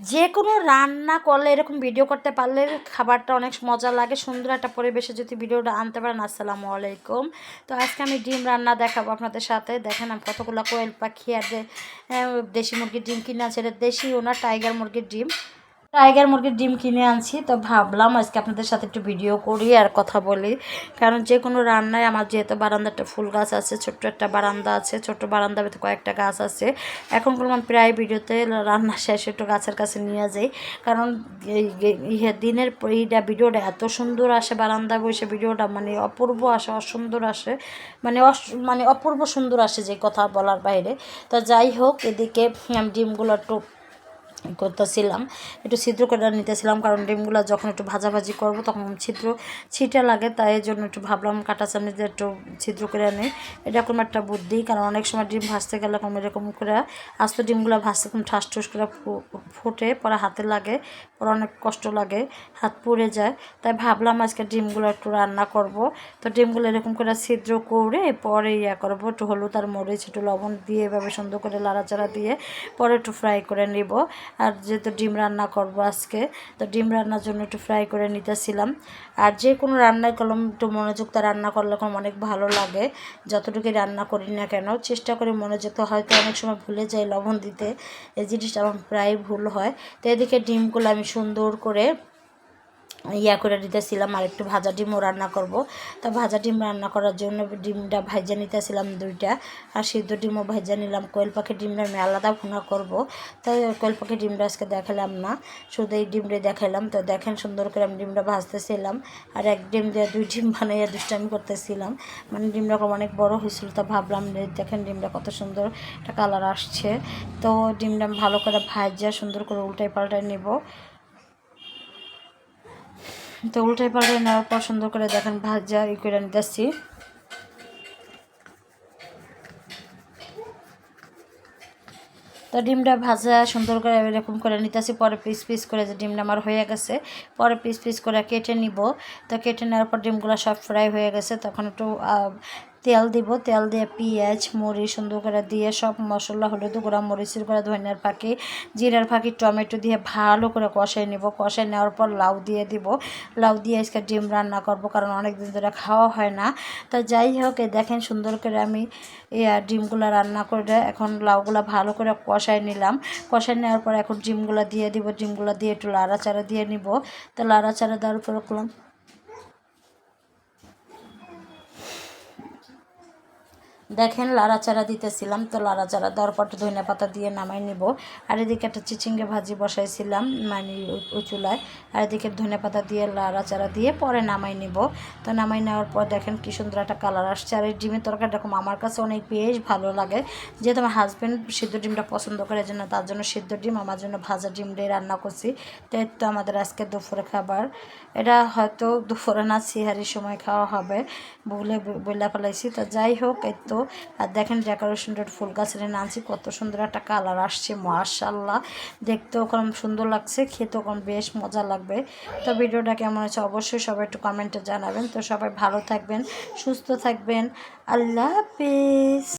যে কোনো রান্না করলে, এরকম ভিডিও করতে পারলে খাবারটা অনেক মজা লাগে, সুন্দর একটা পরিবেশে যদি ভিডিওটা আনতে পারেন, আসসালামু আলাইকুম। তো আজকে আমি ডিম রান্না দেখাবো আপনাদের সাথে। দেখেন আমি কতগুলো কোয়েল পাখি আর দেশি মুরগির ডিম কিনা আছে দেশি ওনার টাইগার মুরগির ডিম। টাইগার মুরগির ডিম কিনে আনছি, তো ভাবলাম আজকে আপনাদের সাথে একটু ভিডিও করি আর কথা বলি। কারণ যে কোনো রান্নায় আমার যেহেতু বারান্দাটা ফুল গাছ আছে, ছোট্ট একটা বারান্দা আছে, ছোট্ট বারান্দার ভিতরে কয়েকটা গাছ আছে। এখন করলাম প্রায় ভিডিওতে রান্না শেষে, একটু গাছের কাছে নিয়ে যাই। কারণ ইয়ে দিনের এইটা ভিডিওটা এত সুন্দর আসে বারান্দায় বসে ভিডিওটা মানে অপূর্ব আসে, অসুন্দর আসে। মানে মানে অপূর্ব সুন্দর আসে যে কথা বলার বাইরে। তো যাই হোক, এদিকে ডিমগুলো একটু করতেছিলাম, একটু ছিদ্র করে নিতেছিলাম, কারণ ডিমগুলো যখন একটু ভাজাভাজি করব তখন ছিদ্র ছিটা লাগে, তাই জন্য একটু ভাবলাম কাটা চামচ দিয়ে একটু ছিদ্র করে নিই এরকম একটা বুদ্ধি, কারণ অনেক সময় ডিম ভাজতে গেলে কম এরকম করে আস্ত ডিমগুলো ভাজতে এরকম ঠাস ঠুস করে ফুটে, পরে হাতে লাগে, পরে অনেক কষ্ট লাগে, হাত পুড়ে যায়। তাই ভাবলাম আজকে ডিমগুলো একটু রান্না করব। তো ডিমগুলো এরকম করে ছিদ্র করে পরে ইয়া করব, একটু হলুদ আর মরিচ, একটু লবণ দিয়ে এভাবে সুন্দর করে লাড়াচাড়া দিয়ে পরে একটু ফ্রাই করে নিব। আর যেহেতু ডিম রান্না করব আজকে, তো ডিম রান্নার জন্য একটু ফ্রাই করে নিতেছিলাম। আর যে কোনো রান্নায় কলম একটু মনোযোগ তা রান্না করলে কম অনেক ভালো লাগে। যতটুকু রান্না করি না কেন, চেষ্টা করি মনোযুক্ত হয়তো অনেক সময় ভুলে যাই লবণ দিতে। এই জিনিসটা আমার প্রায় ভুল হয়। তো এদিকে ডিমগুলো আমি সুন্দর করে ইয়া করে দিতেছিলাম আর একটু ভাজা ডিমও রান্না করব। তো ভাজা ডিম রান্না করার জন্য ডিমটা ভাজা নিতেছিলাম দুইটা, আর সিদ্ধ ডিমও ভাজা নিলাম। কোয়েল পাখির ডিমটা আমি আলাদা ভুনা করব। তাই কোয়েল পাখির ডিমটা আজকে দেখালাম না, শুধু এই ডিমটা দেখালাম। তো দেখেন সুন্দর করে আমি ডিমটা ভাজতেছিলাম, আর এক ডিম দিয়ে দুই ডিম বানাইয়া দুষ্টামি করতেছিলাম। মানে ডিমটা অনেক বড় হয়েছিল, তা ভাবলাম দেখেন ডিমটা কত সুন্দর একটা কালার আসছে। তো ডিমটা ভালো করে ভাজা সুন্দর করে উল্টাই পাল্টাই নেব। তো উল্টাই পাল্টাই নেওয়ার পর সুন্দর করে দেখেন ভাজা ই করে নিতেছি তো ডিমটা ভাজা সুন্দর করে এরকম করে নিতেছি, পরে পিস পিস করে যে ডিমটা আমার হয়ে গেছে, পরে পিস পিস করে কেটে নিব। তো কেটে নেওয়ার পর ডিমগুলো সব ফ্রাই হয়ে গেছে, তখন একটু তেল দিব, তেল দিয়ে পেঁয়াজ, মরিচ সুন্দর করে দিয়ে সব মশলা হলুদ গুঁড়া, মরিচের গুঁড়া, ধনিয়ার ফাঁকি, জিরার ফাঁকি, টমেটো দিয়ে ভালো করে কষাই নেব। কষাই নেওয়ার পর লাউ দিয়ে দিব। লাউ দিয়ে আজকে ডিম রান্না করব কারণ অনেক দিন ধরে খাওয়া হয় না। তা যাই হোক দেখেন সুন্দর করে আমি ডিমগুলো রান্না করে এখন লাউগুলো ভালো করে কষাই নিলাম। কষাই নেওয়ার পর এখন ডিমগুলো দিয়ে দিব। ডিমগুলো দিয়ে একটু লাড়াচাড়া দিয়ে নিব। তো লাড়াচাড়া দেওয়ার পর দেখেন, লাড়াচাড়া দিতেছিলাম তো লাড়াচাড়া দেওয়ার পর ধনিয়া পাতা দিয়ে নামাই নিব। আর এদিকে একটা চিচিঙ্গে ভাজি বসাইছিলাম মানে উ- চুলায়। আর এদিকে ধনিয়া পাতা দিয়ে লাড়াচাড়া দিয়ে পরে নামাই নিব। তো নামাই নেওয়ার পর দেখেন কি সুন্দর একটা কালার আসছে। আর এই ডিমের তরকারি এরকম আমার কাছে অনেক বেশ ভালো লাগে। যেহেতু আমার হাজব্যান্ড সিদ্ধ ডিমটা পছন্দ করে জন্য তার জন্য সিদ্ধ ডিম, আমার জন্য ভাজা ডিম দিয়ে রান্না করছি। তো এই তো আমাদের আজকে দুপুরে খাবার। এটা হয়তো দুপুরে না, সিহারির সময় খাওয়া হবে বলে বলে ফেলাইছি। তো যাই হোক, এই তো আর দেখেন ডেকোরেশনটা ফুল গাছের নামছি কত সুন্দর একটা কালার আসছে মার্শাল্লাহ দেখতেও কম সুন্দর লাগছে, খেতেও কম বেশ মজা লাগবে। তো ভিডিওটা কেমন হচ্ছে অবশ্যই সবাই একটু কমেন্টে জানাবেন। তো সবাই ভালো থাকবেন, সুস্থ থাকবেন। আল্লাহ হাফিজ।